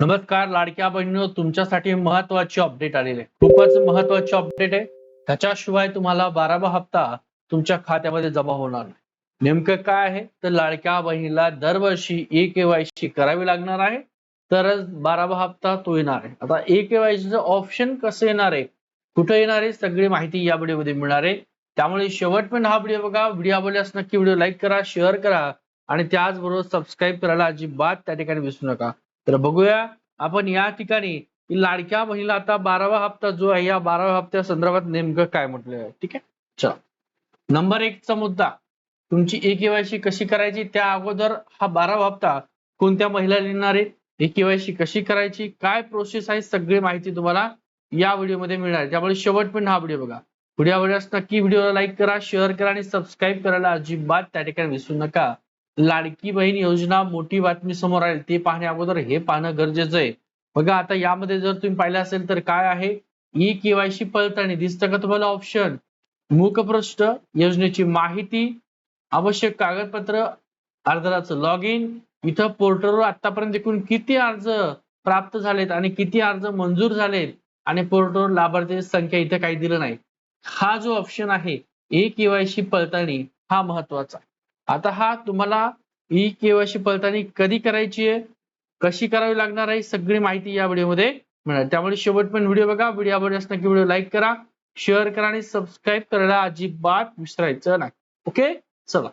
नमस्कार लाडक्या बहिणीनो तुमच्यासाठी महत्वाची अपडेट आलेली आहे. खूपच महत्वाची अपडेट आहे. त्याच्याशिवाय तुम्हाला बारावा हप्ता तुमच्या खात्यामध्ये जमा होणार नाही. नेमकं काय आहे? तर लाडक्या बहिणीला दरवर्षी ई केवायसी करावी लागणार आहे. तरच बारावा हप्ता तो येणार आहे. आता ई केवायसीचं ऑप्शन कसं येणार आहे? कुठं येणार आहे? सगळी माहिती या व्हिडिओमध्ये मिळणार आहे. त्यामुळे शेवटपर्यंत हा व्हिडिओ बघा. व्हिडिओ आवडल्यास नक्की व्हिडिओ लाईक करा शेअर करा. आणि त्याचबरोबर सबस्क्राईब करायला अजिबात त्या ठिकाणी विसरू नका. तर बघूया आपण या ठिकाणी लाडक्या बहिणीला आता बारावा हप्ता जो आहे या बाराव्या हप्त्या संदर्भात नेमकं काय म्हटलं आहे ठीक आहे? चला. नंबर एकचा मुद्दा. तुमची ए केवायसी कशी करायची? त्या अगोदर हा बारावा हप्ता कोणत्या महिला लिहिणार आहे? ए केवायसी कशी करायची? काय प्रोसेस आहे? सगळी माहिती तुम्हाला या व्हिडिओमध्ये मिळणार आहे. त्यामुळे शेवटपर्यंत हा व्हिडिओ बघा. व्हिडिओ आवडल्यास नक्की व्हिडिओला लाईक करा शेअर करा आणि सबस्क्राईब करायला अजिबात त्या ठिकाणी विसरू नका. लाडकी बहीण योजना मोठी बातमी समोर आली. ती पाहण्या अगोदर हे पाहणं गरजेचं आहे. बघा आता यामध्ये जर तुम्ही पाहिलं असेल तर काय आहे? ई केवायसी पडताळणी दिसतं का तुम्हाला ऑप्शन मुखपृष्ठ योजनेची माहिती आवश्यक कागदपत्र अर्जाचं लॉग इन इथं पोर्टलवर आतापर्यंत एकूण किती अर्ज प्राप्त झालेत आणि किती अर्ज मंजूर झालेत? आणि पोर्टलवर लाभार्थी संख्या इथं काही दिलं नाही. हा जो ऑप्शन आहे ए केवायसी पडताळणी हा महत्त्वाचा आता हा तुम्हाला ई केवायसी पडताळणी कधी करायची आहे कशी करावी लागणार आहे सगळी माहिती या व्हिडिओमध्ये मिळणार. त्यामुळे शेवट पण व्हिडिओ बघा व्हिडिओ आवडल्यास नक्की व्हिडिओ लाईक करा शेअर करा आणि सबस्क्राईब करायला अजिबात विसरायचं नाही. ओके? चला.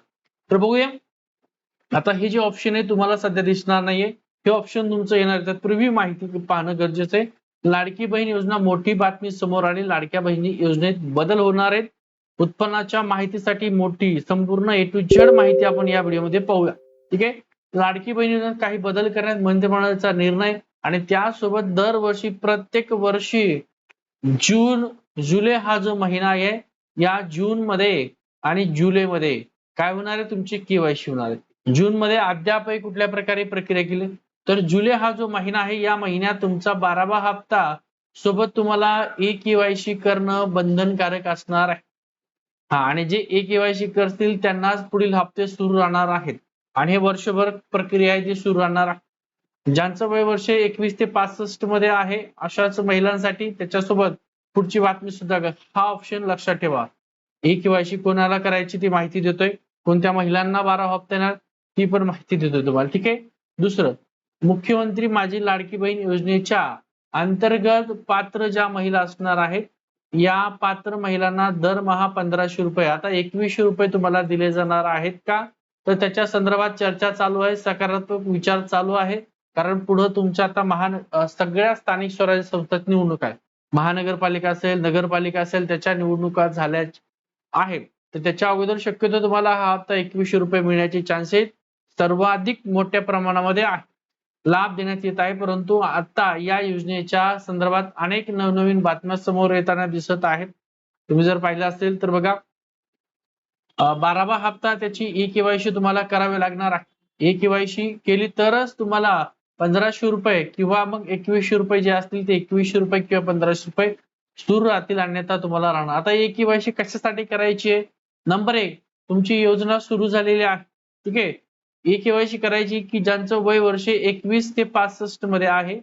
तर बघूया. आता हे जे ऑप्शन आहे तुम्हाला सध्या दिसणार नाहीये. हे ऑप्शन तुमचं येणार. आहे पूर्वी माहिती पाहणं गरजेचं आहे. लाडकी बहीण योजना मोठी बातमी समोर आली लाडक्या बहिणी योजनेत बदल होणार आहेत. उत्पन्नाच्या माहितीसाठी मोठी संपूर्ण ए टू झेड माहिती आपण या व्हिडिओमध्ये पाहूया. ठीक आहे? लाडकी बहिणी काही बदल करण्यात मंत्रिमंडळाचा निर्णय आणि त्यासोबत दरवर्षी प्रत्येक वर्षी जून जुलै हा जो महिना आहे या जून मध्ये आणि जुलै मध्ये काय होणार आहे? तुमची केवायसी होणार आहे. जून मध्ये अद्यापही कुठल्या प्रकारे प्रक्रिया केली? तर जुलै हा जो महिना आहे या महिन्यात तुमचा बारावा हप्ता सोबत तुम्हाला ई केवायसी करणं बंधनकारक असणार आहे. हा आणि जे ए केवायसी करतील त्यांनाच पुढील हप्ते सुरू राहणार आहेत. आणि हे वर्षभर प्रक्रिया आहे जी सुरू राहणार आहे. ज्यांचं वय वर्ष एकवीस ते पासष्टमध्ये आहे अशाच महिलांसाठी त्याच्यासोबत पुढची बातमी सुद्धा हा ऑप्शन लक्षात ठेवा. ए केवायसी कोणाला करायची ती माहिती देतोय? कोणत्या महिलांना बारा हप्ते येणार ती पण माहिती देतोय तुम्हाला ठीक आहे? दुसरं मुख्यमंत्री माझी लाडकी बहीण योजनेच्या अंतर्गत पात्र ज्या महिला असणार आहेत या पात्र महिलांना दरमहा पंधराशे रुपये आता एकवीसशे रुपये तुम्हाला दिले जाणार आहेत का? तर त्याच्या संदर्भात चर्चा चालू आहे सकारात्मक विचार चालू आहे. कारण पुढे तुमच्या आता महान सगळ्या स्थानिक स्वराज्य संस्थात निवडणूक आहे. महानगरपालिका असेल नगरपालिका असेल त्याच्या निवडणुका झाल्या आहेत. तर त्याच्या अगोदर शक्यतो तुम्हाला हा हप्ता एकवीसशे रुपये मिळण्याचे चान्सेस सर्वाधिक मोठ्या प्रमाणामध्ये आहे. लाभ देण्यात येत आहे परंतु आता या योजनेच्या संदर्भात अनेक नवनवीन बातम्या समोर येताना दिसत आहेत. तुम्ही जर पाहिलं असेल तर बघा बारावा हप्ता त्याची ई केवायसी तुम्हाला करावी लागणार आहे. ई केवायसी केली तरच तुम्हाला पंधराशे रुपये किंवा मग एकवीसशे रुपये जे असतील ते एकवीसशे रुपये किंवा पंधराशे रुपये सुरू राहतील अन्यथा तुम्हाला राहणार. आता ई केवायसी कशासाठी करायची आहे? नंबर एक तुमची योजना सुरू झालेली आहे. ठीक आहे? ई केवायसी करायची की ज्यांचं वय वर्षे एकवीस ते पासष्टमध्ये आहे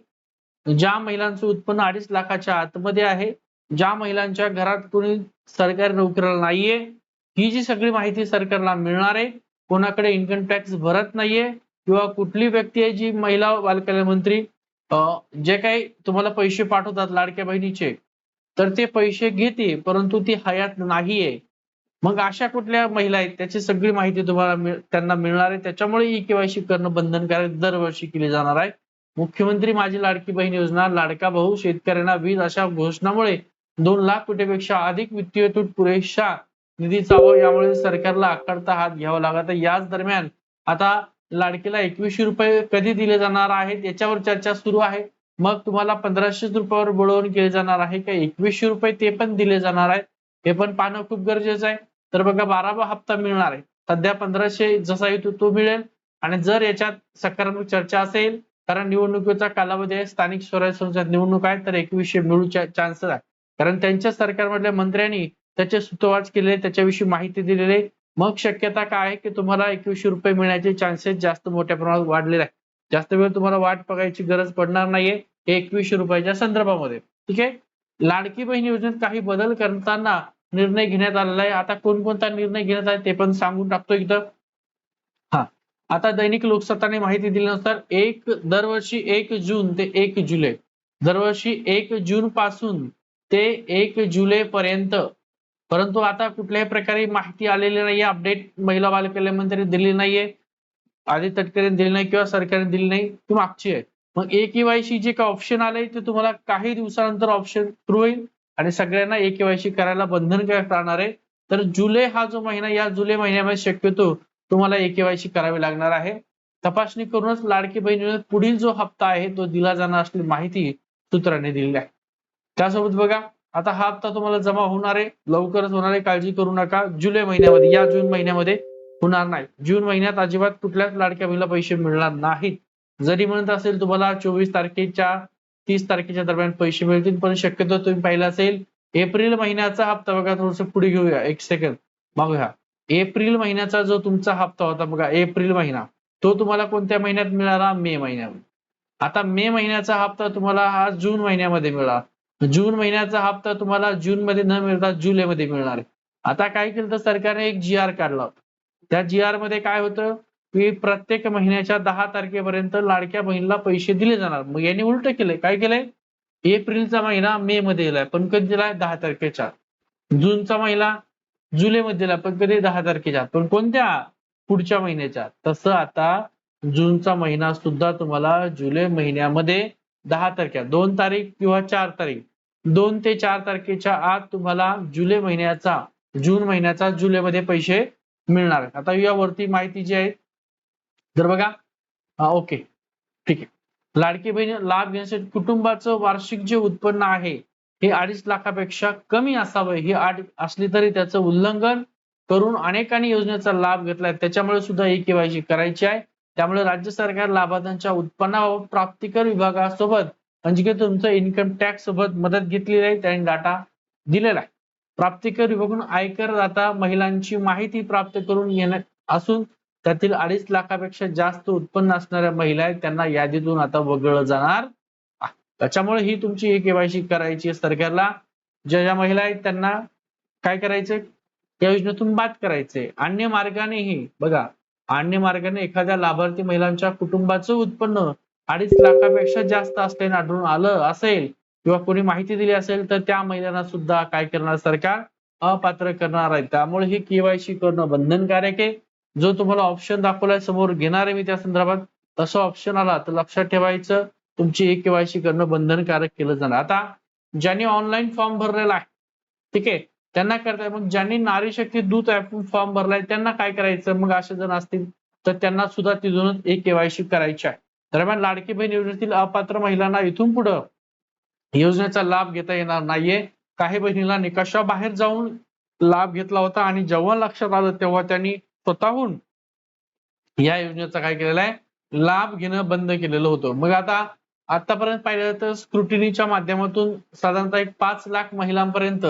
ज्या महिलांचं उत्पन्न अडीच लाखाच्या आतमध्ये आहे ज्या महिलांच्या घरात कोणी सरकारी नोकरीला नाहीये ही जी सगळी माहिती सरकारला मिळणार आहे कोणाकडे इन्कम टॅक्स भरत नाहीये किंवा कुठली व्यक्ती आहे जी महिला बालकल्याण मंत्री जे काही तुम्हाला पैसे पाठवतात लाडक्या बहिणीचे तर ते पैसे घेते परंतु ती हयात नाहीये. मग अशा कुठल्या महिला आहेत? त्याची सगळी माहिती तुम्हाला त्यांना मिळणार आहे. त्याच्यामुळे ई केवायसी करणं बंधनकारक दरवर्षी केली जाणार आहे. मुख्यमंत्री माझी लाडकी बहीण योजना लाडका भाऊ शेतकऱ्यांना वीज अशा घोषणामुळे दोन लाख कोटीपेक्षा अधिक वित्तीय तूट पुरेशा निधीचा व यामुळे सरकारला आकारता हात घ्यावा लागत आहे. याच दरम्यान आता लाडकीला एकवीसशे रुपये कधी दिले जाणार आहेत? याच्यावर चर्चा सुरू आहे. मग तुम्हाला पंधराशे रुपयावर बोलवून केले जाणार आहे का? एकवीसशे रुपये ते पण दिले जाणार आहेत हे पण पाहणं खूप गरजेचं आहे. तर बघा बारावा हप्ता मिळणार आहे. सध्या पंधराशे जसा येतो तो मिळेल. आणि जर याच्यात सकारात्मक चर्चा असेल कारण निवडणुकीचा कालावधी आहे स्थानिक स्वराज्य संस्थेत निवडणूक आहे तर एकवीसशे मिळू चान्सेस आहे. कारण त्यांच्या सरकारमधल्या मंत्र्यांनी त्याचे सुतोवाच केले त्याच्याविषयी माहिती दिलेली. आहे. मग शक्यता काय आहे की तुम्हाला एकवीसशे रुपये मिळण्याचे चान्सेस जास्त मोठ्या प्रमाणात वाढलेले आहे जास्त वेळ तुम्हाला वाट बघायची गरज पडणार नाहीये एकवीसशे रुपयाच्या संदर्भामध्ये. ठीक आहे? लाडकी बहीण योजनेत काही बदल करताना निर्णय घेण्यात आलेला आहे. आता कोणकोणता निर्णय घेण्यात आहे ते पण सांगून टाकतो इथं. हा. आता दैनिक लोकसत्ताने माहिती दिल्यानुसार एक दरवर्षी एक जून ते एक जुलै. दरवर्षी एक जून पासून ते एक जुलै पर्यंत. परंतु आता कुठल्याही प्रकारे माहिती आलेली नाहीये अपडेट महिला बाल कल्याण मंत्र्यांनी दिली नाहीये आधी तटकरे दिली नाही किंवा सरकारने दिली नाही ती मागची आहे. मग ए केवायसी जे काय ऑप्शन आलंय ते तुम्हाला काही दिवसानंतर ऑप्शन सुरू होईल. आणि सगळ्यांना ए केवायसी करायला बंधनकारक राहणार आहे तर जुलै हा जो महिना या जुलै महिन्यामध्ये शक्यतो तुम्हाला ए केवायसी करावी लागणार आहे. तपासणी करूनच लाडकी बहीण पुढील जो हप्ता आहे तो दिला जाणार असलेली माहिती सूत्राने दिलेली आहे. त्यासोबत बघा आता हा हप्ता तुम्हाला जमा होणार आहे लवकरच होणार आहे काळजी करू नका. जुलै महिन्यामध्ये या जून महिन्यामध्ये होणार नाही. जून महिन्यात अजिबात कुठल्याच लाडक्या बहिणीला पैसे मिळणार नाहीत. जरी म्हणत असेल तुम्हाला चोवीस तारखेच्या तीस तारखेच्या दरम्यान पैसे मिळतील पण शक्यतो तुम्ही पाहिलं असेल एप्रिल महिन्याचा हप्ता बघा थोडस पुढे घेऊया. एक सेकंद बघा एप्रिल महिन्याचा जो तुमचा हप्ता होता बघा एप्रिल महिना तो तुम्हाला कोणत्या महिन्यात मिळाला? मे महिन्यामध्ये. आता मे महिन्याचा हप्ता तुम्हाला हा जून महिन्यामध्ये मिळाला. जून महिन्याचा हप्ता तुम्हाला जून मध्ये न मिळता जुलैमध्ये मिळणार आहे. आता काय केलं तर सरकारने एक जी आर काढला होता. त्या जी आरमध्ये काय होतं? की प्रत्येक महिन्याच्या दहा तारखेपर्यंत लाडक्या बहिणीला पैसे दिले जाणार. मग यांनी उलट केलंय. काय केलंय? एप्रिलचा महिना मे मध्ये दिलाय पण कधी दिलाय? दहा तारखेच्या. जूनचा महिना जुलैमध्ये दिला पण कधी? दहा तारखेच्या. पण कोणत्या? पुढच्या महिन्याच्या. तसं आता जूनचा महिना सुद्धा तुम्हाला जुलै महिन्यामध्ये दहा तारखे दोन तारीख किंवा चार तारीख. दोन ते चार तारखेच्या आत तुम्हाला जुलै महिन्याचा जून महिन्याचा जुलैमध्ये पैसे मिळणार आता यावरती माहिती जी आहे जर बघा ओके ठीक आहे. लाडकी बहीण लाभ घेण्यासाठी कुटुंबाचं वार्षिक जे उत्पन्न आहे हे अडीच लाखापेक्षा कमी असावं. ही आठ असली तरी त्याचं उल्लंघन करून अनेकांनी योजनेचा लाभ घेतलाय त्याच्यामुळे सुद्धा ही केवायसी करायची आहे. त्यामुळे राज्य सरकार लाभार्थ्यांच्या उत्पन्नाबाबत प्राप्तिकर विभागासोबत म्हणजे की तुमचं इन्कम टॅक्स सोबत मदत घेतलेली आहे. त्यांनी डाटा दिलेला आहे. प्राप्तिकर विभागून आयकरदाता महिलांची माहिती प्राप्त करून घेण्यात असून त्यातील अडीच लाखापेक्षा जास्त उत्पन्न असणाऱ्या महिला आहेत त्यांना यादीतून आता वगळलं जाणार. त्याच्यामुळे ही तुमची ही केवायसी करायची आहे सरकारला. ज्या ज्या महिला आहेत त्यांना काय करायचंय? या योजनेतून बाद करायचंय. अन्य मार्गानेही बघा अन्य मार्गाने एखाद्या लाभार्थी महिलांच्या कुटुंबाचं उत्पन्न अडीच लाखापेक्षा जास्त असल्याने आढळून आलं असेल किंवा कोणी माहिती दिली असेल तर त्या महिलांना सुद्धा काय करणार सरकार? अपात्र करणार आहे. त्यामुळे ही केवायसी करणं बंधनकारक आहे. जो तुम्हाला ऑप्शन दाखवलाय समोर घेणार आहे मी त्या संदर्भात तसं ऑप्शन आला तर लक्षात ठेवायचं तुमची एक केवायसी करणं बंधनकारक केलं जाणार. आता ज्यांनी ऑनलाईन फॉर्म भरलेला आहे ठीक आहे त्यांना करताय. मग ज्यांनी नारी शक्ती दूत ऍप फॉर्म भरलाय त्यांना काय करायचं? मग असे जण असतील तर त्यांना सुद्धा तिथूनच एक केवायसी करायची आहे. दरम्यान लाडकी बहीण योजनेतील अपात्र महिलांना इथून पुढं योजनेचा लाभ घेता येणार नाहीये. काही बहिणीला निकषाबाहेर जाऊन लाभ घेतला होता आणि जेव्हा लक्षात आलं तेव्हा त्यांनी स्वतःहून या योजनेचा काय केलेला आहे? लाभ घेणं बंद केलेलं होतं. मग आता आतापर्यंत पाहिलं तर स्क्रुटिनीच्या माध्यमातून साधारणतः एक पाच लाख महिलांपर्यंत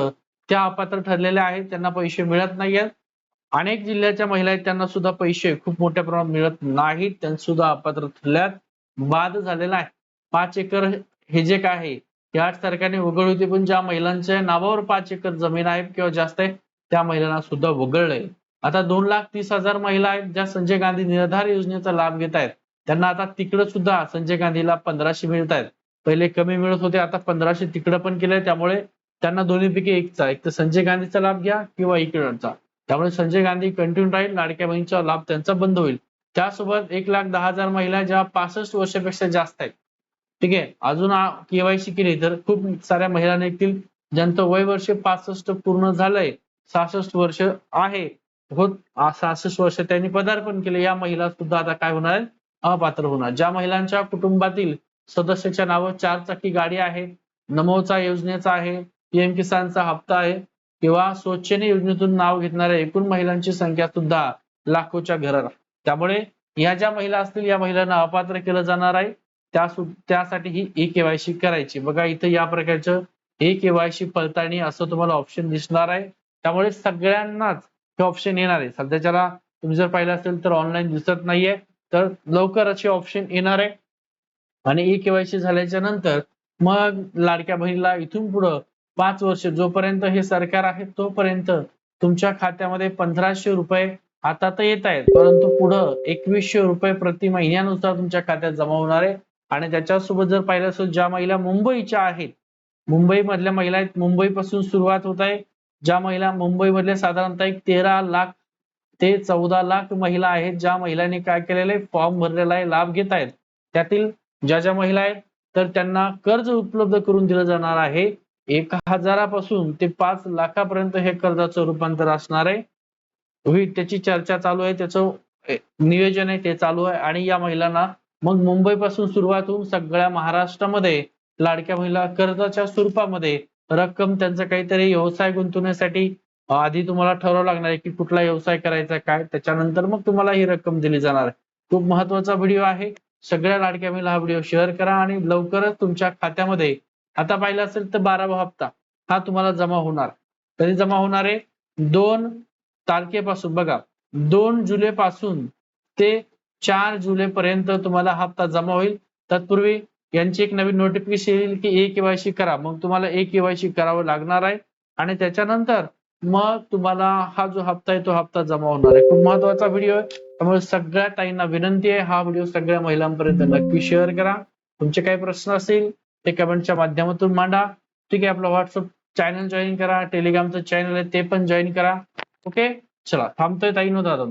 त्या अपात्र ठरलेल्या आहेत. त्यांना पैसे मिळत नाहीयेत अनेक जिल्ह्याच्या महिला आहेत. त्यांना सुद्धा पैसे खूप मोठ्या प्रमाणात मिळत नाहीत. त्यांना सुद्धा अपात्र ठरल्यात. बाद झालेला आहे. पाच एकर हे जे काय आहे याच सरकारने वगळ होती. पण ज्या महिलांच्या नावावर पाच एकर जमीन आहे किंवा जास्त आहे त्या महिलांना सुद्धा वगळलंय. आता दोन लाख तीस हजार महिला आहेत ज्या संजय गांधी निराधार योजनेचा लाभ घेत आहेत. त्यांना आता तिकडं सुद्धा संजय गांधीला पंधराशे मिळत आहेत. पहिले कमी मिळत होते आता पंधराशे तिकडं पण केलंय. त्यामुळे त्यांना दोन्हीपैकी एकचा एक तर संजय गांधीचा लाभ घ्या किंवा इकडचा. त्यामुळे संजय गांधी कंटिन्यू राहील लाडक्या बहिणीचा लाभ त्यांचा बंद होईल. त्यासोबत एक लाख दहा हजार महिला ज्या पासष्ट वर्षापेक्षा जास्त आहेत. ठीक आहे अजून केवायसी केली तर खूप साऱ्या महिला निघतील ज्यांचं वय वर्ष पासष्ट पूर्ण झालंय सहासष्ट वर्ष आहे. होत सहासष्ट वर्ष त्यांनी पदार्पण केले. या महिला सुद्धा आता काय होणार आहेत? अपात्र होणार. ज्या महिलांच्या कुटुंबातील सदस्याच्या नावावर चार चाकी गाडी आहे नमोचा योजनेचा आहे पीएम किसानचा हप्ता आहे किंवा स्वच्छने योजनेतून नाव घेणाऱ्या एकूण महिलांची संख्या सुद्धा लाखोच्या घरात त्यामुळे या ज्या महिला असतील या महिलांना अपात्र केलं जाणार आहे. त्या त्यासाठी ही ई केवायसी करायची. बघा इथं या प्रकारचं ए केवायसी पडताळणी असं तुम्हाला ऑप्शन दिसणार आहे. त्यामुळे सगळ्यांनाच हे ऑप्शन येणार आहे. सध्याच्याला तुम्ही जर पाहिलं असेल तर ऑनलाईन दिसत नाहीये. तर लवकर असे ऑप्शन येणार आहे. आणि ई केवायसी झाल्याच्यानंतर मग लाडक्या बहिणीला इथून पुढं पाच वर्ष जोपर्यंत हे सरकार आहे तोपर्यंत तुमच्या खात्यामध्ये पंधराशे रुपये आता तर येत आहेत. परंतु पुढं एकवीसशे रुपये प्रति महिन्यानुसार तुमच्या खात्यात जमा होणार आहे. आणि त्याच्यासोबत जर पाहिलं असेल ज्या महिला मुंबईच्या आहेत मुंबई मधल्या महिला आहेत मुंबईपासून सुरुवात होत आहे. ज्या महिला मुंबईमधल्या साधारणतः एक तेरा लाख ते चौदा लाख महिला आहेत ज्या महिलांनी काय केलेलं आहे फॉर्म भरलेला आहे लाभ घेत आहेत. त्यातील ज्या ज्या महिला आहेत तर त्यांना कर्ज उपलब्ध करून दिलं जाणार आहे. एक हजारापासून ते पाच लाखापर्यंत हे कर्जाचं रूपांतर असणार आहे. होईल त्याची चर्चा चालू आहे त्याचं नियोजन आहे ते चालू आहे. आणि या महिलांना मग मुंबईपासून सुरुवात होऊन सगळ्या महाराष्ट्रामध्ये लाडक्या महिला कर्जाच्या स्वरूपामध्ये रक्कम त्यांचा काहीतरी व्यवसाय गुंतवण्यासाठी आधी तुम्हाला ठरवावं लागणार आहे की कुठला व्यवसाय करायचा काय? त्याच्यानंतर मग तुम्हाला ही रक्कम दिली जाणार आहे. खूप महत्त्वाचा व्हिडिओ आहे. सगळ्या लाडक्या महिला हा व्हिडिओ शेअर करा आणि लवकरच तुमच्या खात्यामध्ये आता पाहिलं असेल तर बारावा हप्ता हा तुम्हाला जमा होणार. कधी जमा होणार आहे? दोन तारखेपासून. बघा दोन जुलै पासून ते चार जुलै पर्यंत तुम्हाला हप्ता जमा होईल. तत्पूर्वी यांची एक नवीन नोटिफिकेशन येईल की ए केवायसी करा. मग तुम्हाला ए केवायसी करावं लागणार आहे. आणि त्याच्यानंतर मग तुम्हाला हा जो हप्ता आहे तो हप्ता जमा होणार आहे. खूप महत्त्वाचा व्हिडिओ आहे. त्यामुळे सगळ्या ताईंना विनंती आहे हा व्हिडिओ सगळ्या महिलांपर्यंत नक्की शेअर करा. तुमचे काही प्रश्न असतील ते कमेंटच्या माध्यमातून मांडा. ठीक आहे आपलं व्हॉट्सअप चॅनल जॉईन करा. टेलिग्रामचं चॅनल आहे ते पण जॉईन करा. ओके चला थांबतोय ताई दादा